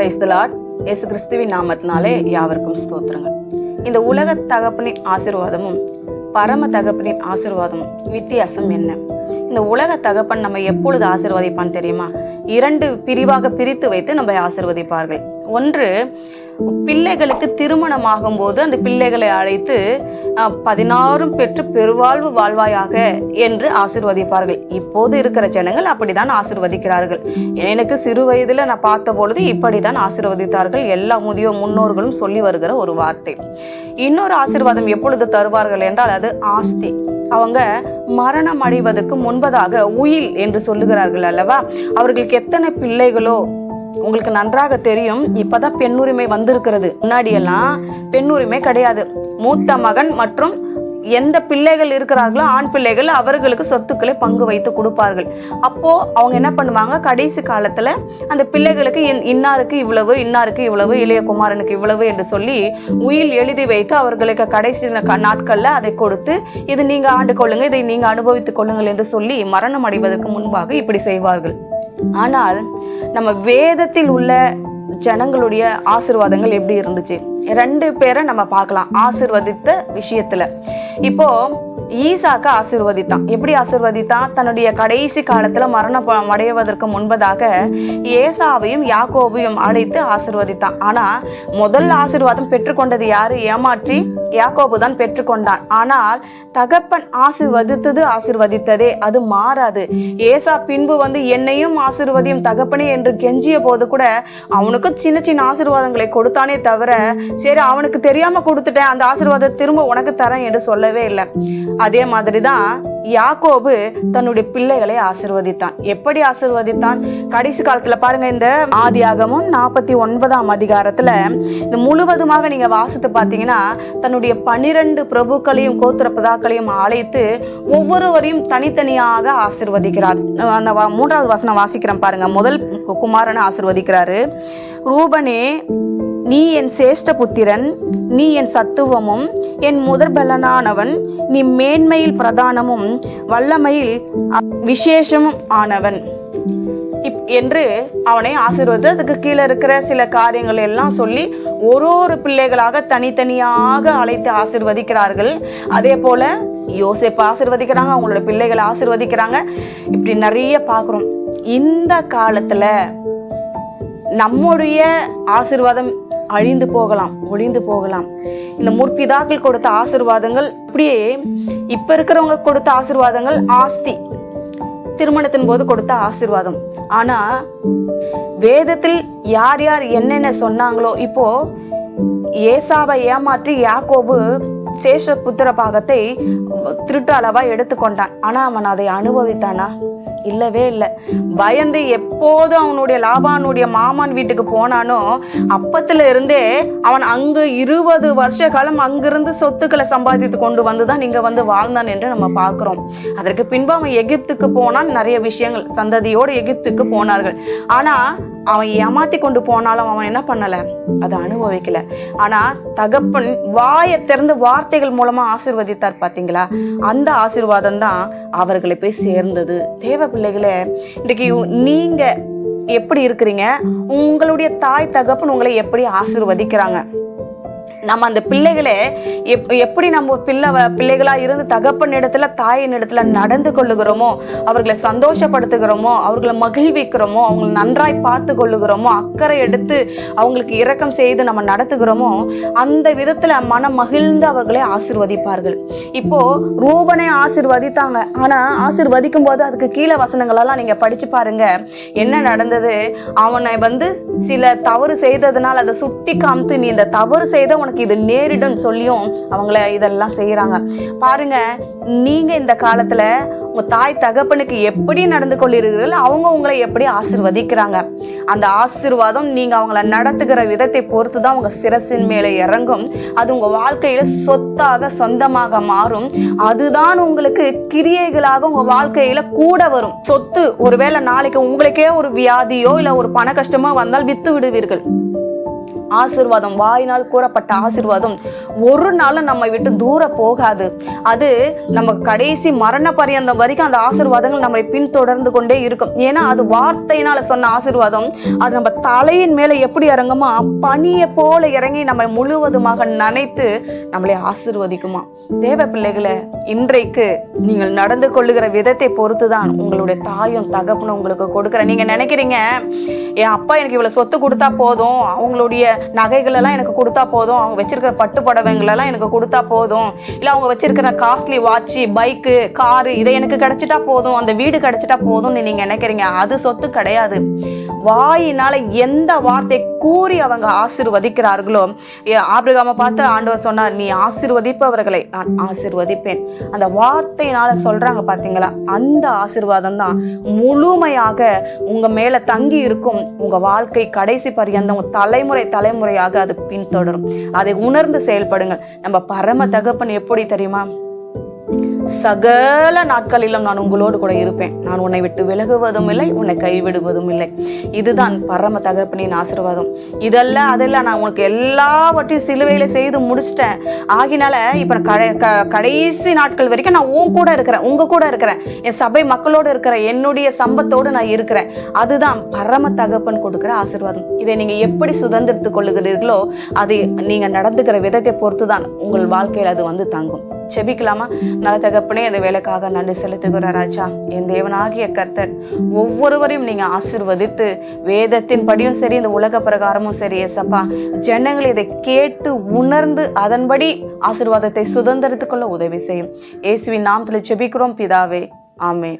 Praise the Lord இயேசு கிறிஸ்துவின் நாமத்தினாலே யாவருக்கும் ஸ்தோத்திரங்கள். இந்த உலக தகப்பனின் ஆசீர்வாதமும் பரம தகப்பனின் ஆசிர்வாதமும் வித்தியாசம் என்ன? இந்த உலக தகப்பன் நம்ம எப்பொழுது ஆசிர்வதிப்பான்னு தெரியுமா? இரண்டு பிரிவாக பிரித்து வைத்து நம்ம ஆசிர்வதிப்பார்கள். ஒன்று பிள்ளைகளுக்கு திருமணமாகும் போது அந்த பிள்ளைகளை அழைத்து பதினாறும் பெற்று பெருவாழ்வு வாழ்வாயாக என்று ஆசிர்வதிப்பார்கள். இப்போது இருக்கிற ஜனங்கள் அப்படித்தான் ஆசிர்வதிக்கிறார்கள். எனக்கு சிறு வயதில் நான் பார்த்த பொழுது இப்படித்தான் ஆசிர்வதித்தார்கள். எல்லா முதியோர் முன்னோர்களும் சொல்லி வருகிற ஒரு வார்த்தை. இன்னொரு ஆசிர்வாதம் எப்பொழுது தருவார்கள் என்றால் அது ஆஸ்தி. அவங்க மரணம் அடைவதற்கு முன்பதாக உயில் என்று சொல்லுகிறார்கள் அல்லவா? அவர்களுக்கு எத்தனை பிள்ளைகளோ உங்களுக்கு நன்றாக தெரியும் இப்பதான் பெண்ணுரிமை வந்திருக்கிறது. முன்னாடி எல்லாம் பெண்ணுரிமை கிடையாது. மூத்த மகன் மற்றும் எந்த பிள்ளைகள் இருக்கிறார்களோ ஆண் பிள்ளைகள் அவர்களுக்கு சொத்துக்களை பங்கு வைத்து கொடுப்பார்கள். அப்போ அவங்க என்ன பண்ணுவாங்க? கடைசி காலத்துல அந்த பிள்ளைகளுக்கு இன்- இன்னாருக்கு இவ்வளவு இன்னாருக்கு இவ்வளவு இளைய குமாரனுக்கு இவ்வளவு என்று சொல்லி உயில் எழுதி வைத்து அவர்களுக்கு கடைசி ந- நாட்கள்ல அதை கொடுத்து இது நீங்க ஆண்டு கொள்ளுங்க இதை நீங்க அனுபவித்துக் கொள்ளுங்கள் என்று சொல்லி மரணம் அடைவதற்கு முன்பாக இப்படி செய்வார்கள். ஆனால் நம்ம வேதத்தில் உள்ள ஜனங்களுடைய ஆசீர்வாதங்கள் எப்படி இருந்துச்சு? ரெண்டு பேரை நம்ம பார்க்கலாம். ஆசிர்வதித்த விஷயத்துல. இப்போ ஈசாக்க ஆசீர்வதித்தான். எப்படி ஆசிர்வதித்தான்? தன்னுடைய கடைசி காலத்துல மரணம் அடைவதற்கு முன்பதாக ஏசாவையும் யாக்கோவையும் அழைத்து ஆசீர்வதித்தான். ஆனா முதல் ஆசிர்வாதம் பெற்றுக்கொண்டது யாரு? ஏமாற்றி யாக்கோபு தான் பெற்றுக்கொண்டான். ஆனால் தகப்பன் ஆசிர்வதித்தது ஆசிர்வதித்ததே அது மாறாது. ஏசா பின்பு வந்து என்னையும் ஆசிர்வதியும் தகப்பனே என்று கெஞ்சிய போது கூட அவனுக்கு சின்ன சின்ன ஆசீர்வாதங்களை கொடுத்தானே தவிர சரி அவனுக்கு தெரியாம கொடுத்துட்டேன் அந்த ஆசிர்வாதத்தை திரும்ப உனக்கு தரேன் என்று சொல்லவே இல்லை. அதே மாதிரி தான் யாக்கோபு தன்னுடைய பிள்ளைகளை ஆசிர்வதித்தான். எப்படி ஆசீர்வதித்தான்? கடைசி காலத்துல பாருங்க இந்த ஆதியாகமும் நாற்பத்தி ஒன்பதாம் அதிகாரத்துல இந்த முழுவதுமாக நீங்க வாசித்து பார்த்தீங்கன்னா தன்னுடைய பனிரெண்டு பிரபுக்களையும் கோத்திர பிதாக்களையும் அழைத்து ஒவ்வொருவரையும் தனித்தனியாக ஆசிர்வதிக்கிறார். அந்த வா- மூன்றாவது வசனம் வாசிக்கிறேன் பாருங்க. முதல் குமாரனை ஆசிர்வதிக்கிறாரு. ரூபனே நீ என் சேஷ்ட புத்திரன் நீ என் சத்துவமும் என் முதற்பலனானவன் நீ மேன்மையில் பிரதானமும் வல்லமையில் விசேஷமும் ஆனவன். இப் என்று அவனை ஆசீர்வதித்து அதுக்கு கீழே இருக்கிற சில காரியங்கள் எல்லாம் சொல்லி ஒரு ஒரு பிள்ளைகளாக தனித்தனியாக அழைத்து ஆசிர்வதிக்கிறார்கள். அதே போல யோசேப்பு ஆசிர்வதிக்கிறாங்க அவங்களோட பிள்ளைகளை ஆசிர்வதிக்கிறாங்க. இப்படி நிறைய பார்க்குறோம். இந்த காலத்தில் நம்முடைய ஆசீர்வாதம் அழிந்து போகலாம் ஒழிந்து போகலாம். இந்த முற்பிதாக்கள் கொடுத்த ஆசீர்வாதங்கள் இப்படியே இப்ப இருக்கிறவங்க கொடுத்த ஆசிர்வாதங்கள் ஆஸ்தி. திருமணத்தின் போது கொடுத்த ஆசீர்வாதம். ஆனா வேதத்தில் யார் யார் என்னென்ன சொன்னாங்களோ இப்போ ஏசாவை ஏமாற்றி யாக்கோபு சேஷ புத்திர பாகத்தை திருட்டு அளவா எடுத்துக்கொண்டான். ஆனா அவன் அதை அனுபவித்தானா? இல்லவே இல்லை. பயந்து எப்போதும் அவனுடைய லாபானுடைய மாமான் வீட்டுக்கு போனானோ அப்பத்துல இருந்தே அவன் அங்கு இருபது வருஷ காலம் அங்கிருந்து சொத்துக்களை சம்பாதித்து கொண்டு வந்து தான் இங்க வந்து வாழ்ந்தான் என்று நம்ம பார்க்கிறோம். அதற்கு பின்பு அவன் எகிப்துக்கு போனான் நிறைய விஷயங்கள் சந்ததியோடு எகிப்துக்கு போனார்கள். ஆனா அவன் ஏமாத்தி கொண்டு போனாலும் அவன் என்ன பண்ணல? அதை அனுபவிக்கல. ஆனா தகப்பன் வாயை திறந்து வார்த்தைகள் மூலமா ஆசீர்வதித்தார் பாத்தீங்களா? அந்த ஆசீர்வாதம் தான் அவர்களை போய் சேர்ந்தது. தேவ பிள்ளைகளே இன்றைக்கு நீங்க எப்படி இருக்கிறீங்க? உங்களுடைய தாய் தகப்பன் உங்களை எப்படி ஆசீர்வதிக்கிறாங்க? நம்ம அந்த பிள்ளைகளை எப் எப்படி நம்ம பிள்ளை பிள்ளைகளாக இருந்து தகப்பன் இடத்துல தாயின் இடத்துல நடந்து கொள்ளுகிறோமோ அவர்களை சந்தோஷப்படுத்துகிறோமோ அவர்களை மகிழ்விக்கிறோமோ அவங்களை நன்றாய் பார்த்து கொள்ளுகிறோமோ அக்கறை எடுத்து அவங்களுக்கு இரக்கம் செய்து நம்ம நடத்துகிறோமோ அந்த விதத்தில் மனம் மகிழ்ந்து அவர்களை ஆசிர்வதிப்பார்கள். இப்போது ரூபனை ஆசீர்வதித்தாங்க. ஆனால் ஆசிர்வதிக்கும் போது அதுக்கு கீழே வசனங்களெல்லாம் நீங்கள் படித்து பாருங்க. என்ன நடந்தது? அவனை வந்து சில தவறு செய்ததுனால் அதை சுட்டி காமித்து நீ இந்த தவறு செய்த உனக்கு இது நேரிடும் சொல்லியும் அவங்கள இதெல்லாம் செய்கிறாங்க பாருங்க நீங்கள் இந்த காலத்தில் உங்கள் தாய் தகப்பனுக்கு எப்படி நடந்து கொள்கிறீர்கள் அவங்க உங்களை எப்படி ஆசிர்வதிக்கிறாங்க. அந்த ஆசீர்வாதம் நீங்கள் அவங்கள நடத்துகிற விதத்தை பொறுத்து தான் உங்கள் சிரசின் மேலே இறங்கும். அது உங்கள் வாழ்க்கையில் சொத்தாக சொந்தமாக மாறும். அதுதான் உங்களுக்கு கிரியைகளாக உங்கள் வாழ்க்கையில் கூட வரும். சொத்து ஒருவேளை நாளைக்கு உங்களுக்கே ஒரு வியாதியோ இல்லை ஒரு பண கஷ்டமோ வந்தால் வித்து விடுவீர்கள். ஆசிர்வாதம் வாயினால் கூறப்பட்ட ஆசிர்வாதம் ஒரு நாளும் நம்மை விட்டு தூர போகாது. அது நம்ம கடைசி மரண பரியந்தம் வரைக்கும் அந்த ஆசிர்வாதங்கள் நம்மை பின்தொடர்ந்து கொண்டே இருக்கும். ஏன்னா அது வார்த்தையினால சொன்ன ஆசிர்வாதம். அது நம்ம தலையின் மேலே எப்படி இறங்குமா பனியை போல இறங்கி நம்மை முழுவதுமாக நனைத்து நம்மளை ஆசிர்வதிக்குமா. தேவ பிள்ளைகளை இன்றைக்கு நீங்கள் நடந்து கொள்ளுகிற விதத்தை பொறுத்து தான் உங்களுடைய தாயும் தகப்பனும் உங்களுக்கு கொடுக்குற. நீங்க நினைக்கிறீங்க என் அப்பா எனக்கு இவ்வளவு சொத்து கொடுத்தா போதும் அவங்களுடைய நகைகளெல்லாம் எனக்கு கொடுத்தா போதும். அவங்க வச்சிருக்கிற பட்டு புடவைங்களெல்லாம் எனக்கு கொடுத்தா போதும். இல்லை அவங்க வச்சிருக்கிற காஸ்ட்லி வாட்சு பைக்கு காரு இதை எனக்கு கிடைச்சிட்டா போதும். அந்த வீடு கிடைச்சிட்டா போதும்னு நீங்கள் நினைக்கிறீங்க. அது சொத்து கிடையாது. வாயினால் எந்த வார்த்தை கூறி அவங்க ஆசிர்வதிக்கிறார்களோ? ஏ- பார்த்து ஆண்டவர் சொன்னார் நீ ஆசிர்வதிப்பவர்களை நான் ஆசிர்வதிப்பேன். அந்த வார்த்தையினால சொல்றாங்க பார்த்தீங்களா அந்த ஆசிர்வாதம் தான் முழுமையாக உங்க மேல தங்கி இருக்கும் உங்க வாழ்க்கை கடைசி பரியந்தம் தலைமுறை தலைமுறையாக அது பின்தொடரும். அதை உணர்ந்து செயல்படுங்கள். நம்ம பரம தகப்பன் எப்படி தெரியுமா? சகல நாட்களிலும் நான் உங்களோடு கூட இருப்பேன். நான் உன்னை விட்டு விலகுவதும் இல்லை உன்னை கைவிடுவதும் இல்லை. இதுதான் பரம தகப்பனின் ஆசீர்வாதம். இதெல்லாம் அதெல்லாம் நான் உனக்கு எல்லாவற்றையும் சிலுவையில செய்து முடிச்சிட்டேன். ஆகினால இப்ப கடை க- கடைசி நாட்கள் வரைக்கும் நான் உன் கூட இருக்கிறேன் உங்க கூட இருக்கிறேன். என் சபை மக்களோடு இருக்கிறேன் என்னுடைய சம்பத்தோடு நான் இருக்கிறேன். அதுதான் பரம தகப்பன் கொடுக்குற ஆசீர்வாதம். இதை நீங்க எப்படி சுதந்திரத்துக் கொள்ளுகிறீர்களோ அது நீங்க நடந்துக்கிற விதத்தை பொறுத்து தான் உங்கள் வாழ்க்கையில் அது வந்து தங்கும். செபிக்கலாமா? நல்ல தகப்பனே இந்த வேலைக்காக நன்றி செலுத்துகிறார் ராஜா. என் தேவனாகிய கர்த்தர் ஒவ்வொருவரையும் நீங்க ஆசிர்வதித்து வேதத்தின் படியும் சரி இந்த உலக பிரகாரமும் சரி ஏசப்பா. ஜனங்கள் இதை கேட்டு உணர்ந்து அதன்படி ஆசிர்வாதத்தை சுதந்திரத்துக்குள்ள உதவி செய்யும். இயேசுவின் நாமத்தில் செபிக்கிறோம் பிதாவே. ஆமே